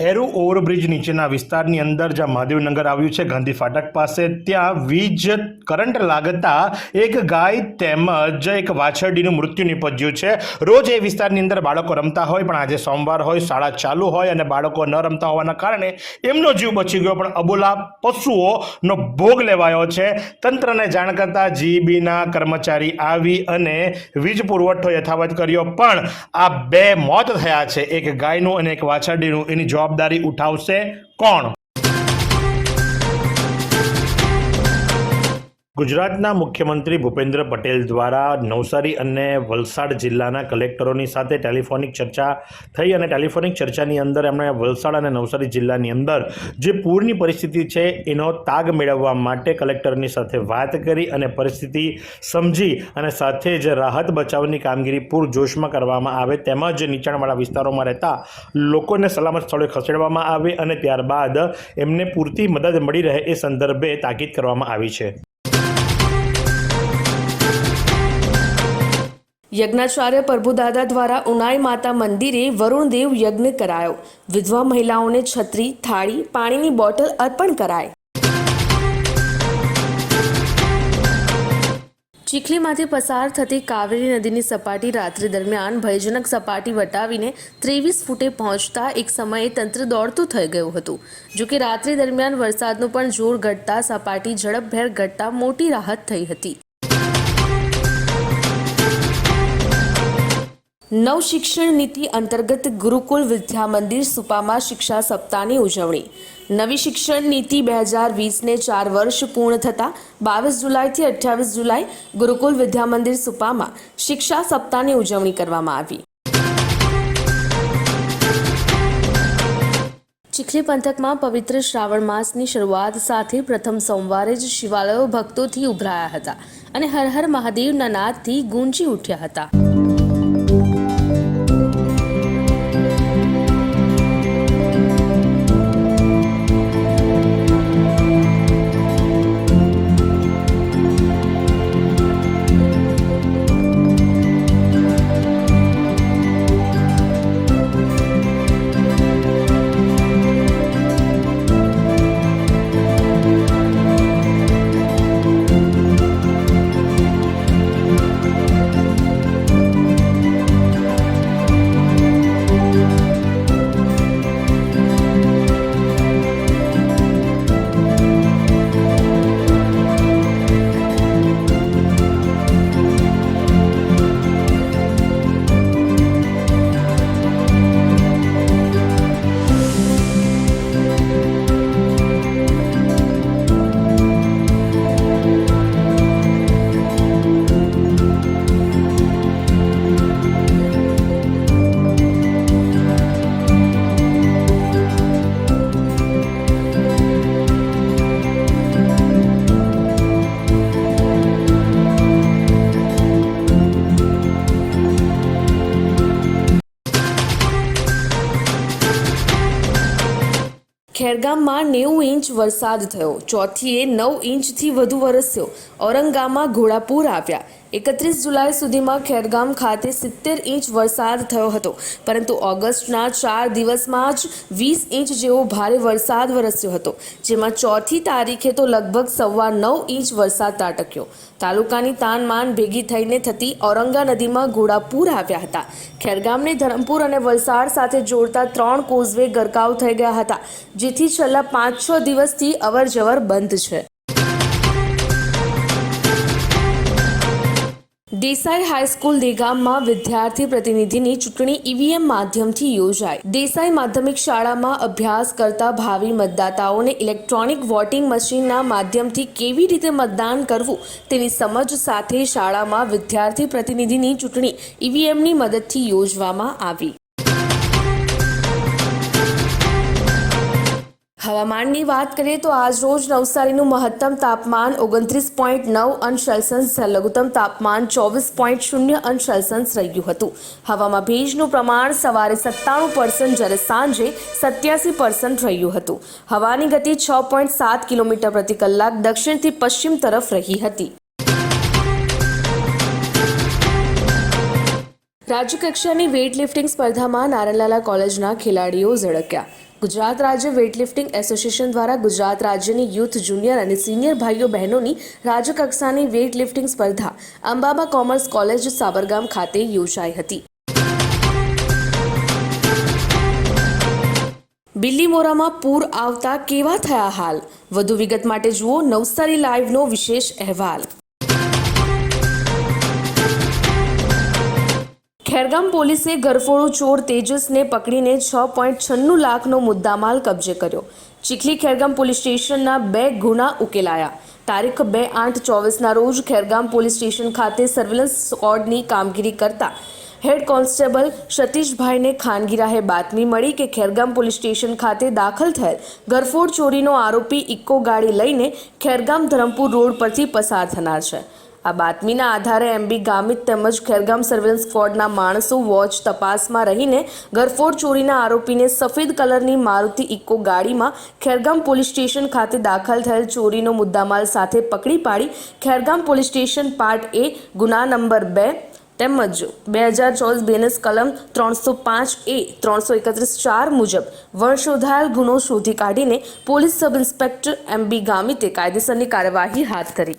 એરુ overbridge નીચેના વિસ્તારની અંદર જ્યાં મહાદેવનગર આવ્યું છે, ગાંધી ફાટક પાસે, ત્યાં વીજ કરંટ લાગતા એક ગાય તેમજ એક વાછરડીનું મૃત્યુ નિપજ્યું છે. રોજ એ વિસ્તારની અંદર બાળકો રમતા હોય, પણ આજે સોમવાર હોય, શાળા ચાલુ હોય અને બાળકો ન રમતા હોવાના કારણે એમનો જીવ બચી ગયો. પણ અબોલા પશુઓનો ભોગ લેવાયો છે. તંત્રને જાણ કરતા જીબીના કર્મચારી આવી અને વીજ પુરવઠો યથાવત કર્યો. પણ આ બે મોત થયા છે. એક ગાયનું અને એક વાછરડીનું. એની જવાબદારી ઉઠાવશે કોણ? ગુજરાતના મુખ્યમંત્રી ભૂપેન્દ્ર પટેલ દ્વારા નવસારી અને વલસાડ જિલ્લાના કલેક્ટરોની સાથે ટેલિફોનિક ચર્ચા થઈ અને ટેલિફોનિક ચર્ચાની અંદર એમણે વલસાડ અને નવસારી જિલ્લાની અંદર જે પૂરની પરિસ્થિતિ છે, એનો તાગ મેળવવા માટે કલેક્ટરની સાથે વાત કરી અને પરિસ્થિતિ સમજી અને સાથે જ રાહત બચાવની કામગીરી પૂરજોશમાં કરવામાં આવે તેમજ નીચાણવાળા વિસ્તારોમાં રહેતા લોકોને સલામત સ્થળે ખસેડવામાં આવે અને ત્યારબાદ એમને પૂરતી મદદ મળી રહે એ સંદર્ભે તાકીદ કરવામાં આવી છે. યજ્ઞાચાર્ય પ્રભુદાદા દ્વારા ઉનાઈ માતા મંદિરે વરુણદેવ યજ્ઞ કરાયો. વિધવા મહિલાઓને છત્રી, થાળી, પાણીની બોટલ અર્પણ કરાય ચીખલીમાંથી પસાર થતી કાવેરી નદીની સપાટી રાત્રિ દરમિયાન ભયજનક સપાટી વટાવીને ત્રેવીસ ફૂટે પહોંચતા એક સમયે તંત્ર દોડતું થઈ ગયું હતું. જો કે રાત્રિ દરમિયાન વરસાદનું પણ જોર ઘટતા સપાટી ઝડપભેર ઘટતા મોટી રાહત થઈ હતી. નવ શિક્ષણ નીતિ અંતર્ગત ગુરુકુલ વિદ્યા મંદિર સુપામાં શિક્ષા સપ્તાહની ઉજવણી. નવી શિક્ષણ નીતિ બે હજાર વીસને ચાર વર્ષ પૂર્ણ થતાં બાવીસ જુલાઈથી અઠ્યાવીસ જુલાઈ ગુરુકુલ વિદ્યા મંદિર સુપામાં શિક્ષા સપ્તાહની ઉજવણી કરવામાં આવી. ચીખલી પંથકમાં પવિત્ર શ્રાવણ માસની શરૂઆત સાથે પ્રથમ સોમવારે જ શિવાલયો ભક્તોથી ઉભરાયા હતા અને હર હર મહાદેવના નાદથી ગુંજી ઉઠ્યા હતા. ખેરગામમાં નેવું ઇંચ વરસાદ થયો. ચોથીએ નવ ઇંચથી વધુ વરસ્યો. ઔરંગામાં ઘોડાપૂર આવ્યા. એકત્રીસ જુલાઈ સુધીમાં ખેરગામ ખાતે સિત્તેર ઇંચ વરસાદ થયો હતો. પરંતુ ઓગસ્ટના ચાર દિવસમાં જ વીસ ઇંચ જેવો ભારે વરસાદ વરસ્યો હતો, જેમાં ચોથી તારીખે તો લગભગ સવા નવ ઇંચ વરસાદ ત્રાટક્યો તાલુકાની તાનમાન ભેગી થઈને થતી ઔરંગા નદીમાં ઘોડાપૂર આવ્યા હતા. ખેરગામને ધરમપુર અને વલસાડ સાથે જોડતા ત્રણ કોઝવે ગરકાવ થઈ ગયા હતા, જેથી છેલ્લા પાંચ છ દિવસથી અવરજવર બંધ છે. દેસાઈ હાઈસ્કૂલ દેગામમાં વિદ્યાર્થી પ્રતિનિધિની ચૂંટણી ઈવીએમ માધ્યમથી યોજાઈ. દેસાઈ માધ્યમિક શાળામાં અભ્યાસ કરતા ભાવિ મતદાતાઓને ઇલેક્ટ્રોનિક વોટિંગ મશીનના માધ્યમથી કેવી રીતે મતદાન કરવું તેની સમજ સાથે શાળામાં વિદ્યાર્થી પ્રતિનિધિની ચૂંટણી ઈવીએમની મદદથી યોજવામાં આવી. હવામાનની વાત કરીએ તો આજ રોજ નવસારીનું મહત્તમ તાપમાન ઓગણત્રીસ પોઈન્ટ નવ અંશ સેલ્સિયસ લઘુત્તમ તાપમાન ચોવીસ પોઈન્ટ શૂન્ય અંશ સેલ્સિયસ રહ્યું હતું. હવામાં ભેજનું પ્રમાણ સવારે સત્તાણું પર્સન્ટ જ્યારે સાંજે સત્યાસી પર્સન્ટ રહ્યું હતું. હવાની ગતિ છ પોઈન્ટ સાત કિલોમીટર પ્રતિ કલાક દક્ષિણથી પશ્ચિમ તરફ રહી હતી. રાજ્યકક્ષાની વેઇટલિફ્ટિંગ સ્પર્ધામાં નારણલાલા કોલેજના ખેલાડીઓ ઝળક્યા. ગુજરાત રાજ્ય વેઇટલિફ્ટિંગ એસોસિએશન દ્વારા ગુજરાત રાજ્યની યુથ જુનિયર અને સિનિયર ભાઈઓ બહેનોની રાજ્યકક્ષાની વેઇટલિફ્ટિંગ સ્પર્ધા અંબાબા કોમર્સ કોલેજ સાબરગામ ખાતે યોજાઈ હતી. બિલ્લીમોરામાં પૂર આવતા કેવા થયા હાલ? વધુ વિગત માટે જુઓ નવસારી લાઈવનો વિશેષ અહેવાલ. ખેરગામ પોલીસે ગરફોડો ચોર તેજસને પકડીને છ પોઈન્ટ છન્નું લાખનો મુદ્દામાલ કબજે કર્યો. ચીખલી ખેરગામ પોલીસ સ્ટેશનના બે ગુના ઉકેલાયા. તારીખ બે આઠ ચોવીસના રોજ ખેરગામ પોલીસ સ્ટેશન ખાતે સર્વેલન્સ સ્કોડની કામગીરી કરતા હેડ કોન્સ્ટેબલ સતીશભાઈને ખાનગી રાહે બાતમી મળી કે ખેરગામ પોલીસ સ્ટેશન ખાતે દાખલ થયેલ ગરફોડ ચોરીનો આરોપી ઇક્કો ગાડી લઈને ખેરગામ ધરમપુર રોડ પરથી પસાર થનાર છે. આ બાતમીના આધારે એમબી ગામિત તેમજ ખેરગામ સર્વેલન્સ સ્ક્વોડના માણસો વોચ તપાસમાં રહીને ગરફોડ ચોરીના આરોપીને સફેદ કલરની મારુતિ ઇકો ગાડીમાં ખેરગામ પોલીસ સ્ટેશન ખાતે દાખલ થયેલ ચોરીનો મુદ્દામાલ સાથે પકડી પાડી Khergam police station part A, ગુના નંબર બે તેમજ બે હજાર ચોવીસ બેનસ કલમ ત્રણસો પાંચ એ, ત્રણસો એકત્રીસ ચાર મુજબ વર્ષોધાયેલ ગુનો શોધી કાઢીને પોલીસ સબ ઇન્સ્પેક્ટર એમ બી ગામિતે કાયદેસરની કાર્યવાહી હાથ ધરી.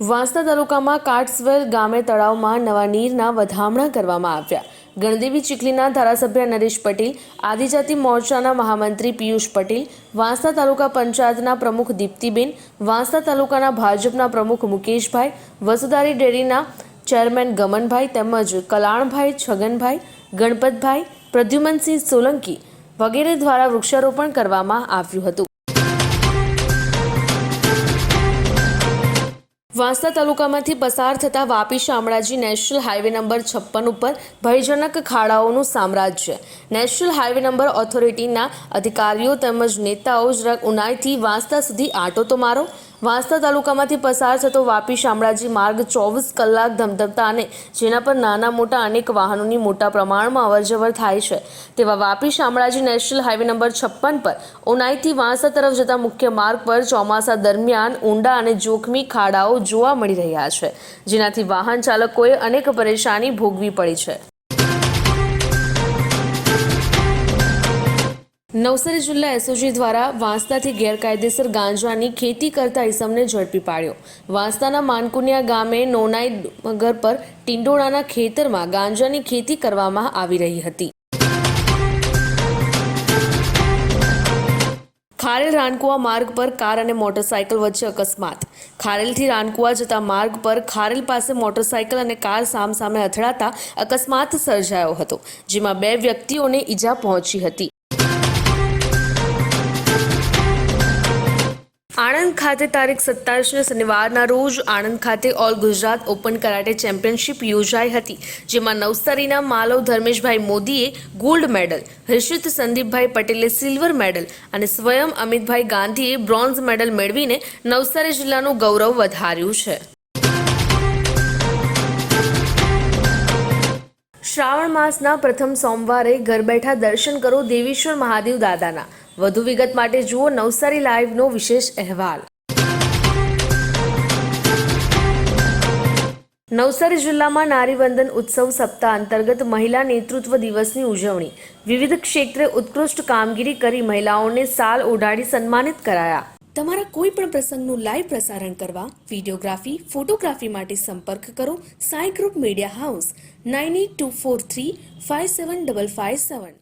Vansda તાલુકામાં કાટ્સવેલ ગામે તળાવમાં નવા નીરના વધામણા કરવામાં આવ્યા. ગણદેવી ચીખલીના ધારાસભ્ય નરેશ પટેલ, આદિજાતિ મોરચાના મહામંત્રી પિયુષ પટેલ, વાંસદા તાલુકા પંચાયતના પ્રમુખ દીપ્તિબેન, વાંસદા તાલુકાના ભાજપના પ્રમુખ મુકેશભાઈ, વસુધારી ડેરીના ચેરમેન ગમનભાઈ તેમજ કલાણભાઈ છગનભાઈ, ગણપતભાઈ, પ્રદ્યુમનસિંહ સોલંકી વગેરે દ્વારા વૃક્ષારોપણ કરવામાં આવ્યું હતું. વાંસદા તાલુકામાંથી પસાર થતા Vapi Shamlaji national highway number છપ્પન ઉપર ભયજનક ખાડાઓનું સામ્રાજ્ય. નેશનલ હાઈવે નંબર ઓથોરિટીના અધિકારીઓ તેમજ નેતાઓ જરાક ઉનાઈથી વાંસદા સુધી આટો તો મારો વાંસદા તાલુકામાંથી પસાર થતો વાપી શામળાજી માર્ગ ચોવીસ કલાક ધમધમતા અને જેના પર નાના મોટા અનેક વાહનોની મોટા પ્રમાણમાં અવરજવર થાય છે. તેવા Vapi Shamlaji national highway number છપ્પન પર ઉનાઈથી વાંસદા તરફ જતા મુખ્ય માર્ગ પર ચોમાસા દરમિયાન ઊંડા અને જોખમી ખાડાઓ જોવા મળી રહ્યા છે, જેનાથી વાહન ચાલકોએ અનેક પરેશાની ભોગવી પડી છે. નવસારી જિલ્લા એસઓજી દ્વારા વાંસદાથી ગેરકાયદેસર ગાંજાની ખેતી કરતા ઇસમને ઝડપી પાડ્યો. વાંસદાના માનકુનિયા ગામે નોનાઈ નગર પર ટિંડોળાના ખેતરમાં ગાંજાની ખેતી કરવામાં આવી રહી હતી. ખારેલ રાનકુવા માર્ગ પર કાર અને મોટરસાયકલ વચ્ચે અકસ્માત. ખારેલથી રાનકુવા જતા માર્ગ પર ખારેલ પાસે મોટરસાયકલ અને કાર સામસામે અથડાતા અકસ્માત સર્જાયો હતો, જેમાં બે વ્યક્તિઓને ઈજા પહોંચી હતી. આણંદ ખાતે તારીખ સત્તાવીસને શનિવારના રોજ આણંદ ખાતે all Gujarat open karate championship યોજાઈ હતી, જેમાં નવસારીના માલવ ધર્મેશભાઈ મોદીએ ગોલ્ડ મેડલ, હર્ષિત સંદીપભાઈ પટેલે સિલ્વર મેડલ અને સ્વયં અમિતભાઈ ગાંધીએ બ્રોન્ઝ મેડલ મેળવીને નવસારી જિલ્લાનું ગૌરવ વધાર્યું છે. શ્રાવણ માસના પ્રથમ સોમવારે ઘર બેઠા દર્શન કરો દેવીશ્વર મહાદેવ દાદાના. વધુ વિગત માટે જુઓ નવસારી લાઈવનો વિશેષ અહેવાલ. નવસારી જિલ્લામાં નારીવંદન ઉત્સવ સપ્તાહ અંતર્ગત મહિલા નેતૃત્વ દિવસની ઉજવણી. વિવિધ ક્ષેત્રે ઉત્કૃષ્ટ કામગીરી કરી મહિલાઓને સાલ ઓઢાડી સન્માનિત કરાયા. તમારા કોઈ પણ પ્રસંગનું લાઈવ પ્રસારણ કરવા વિડીયોગ્રાફી, ફોટોગ્રાફી માટે સંપર્ક કરો Sai group media house, nine eight two four three five seven double five seven.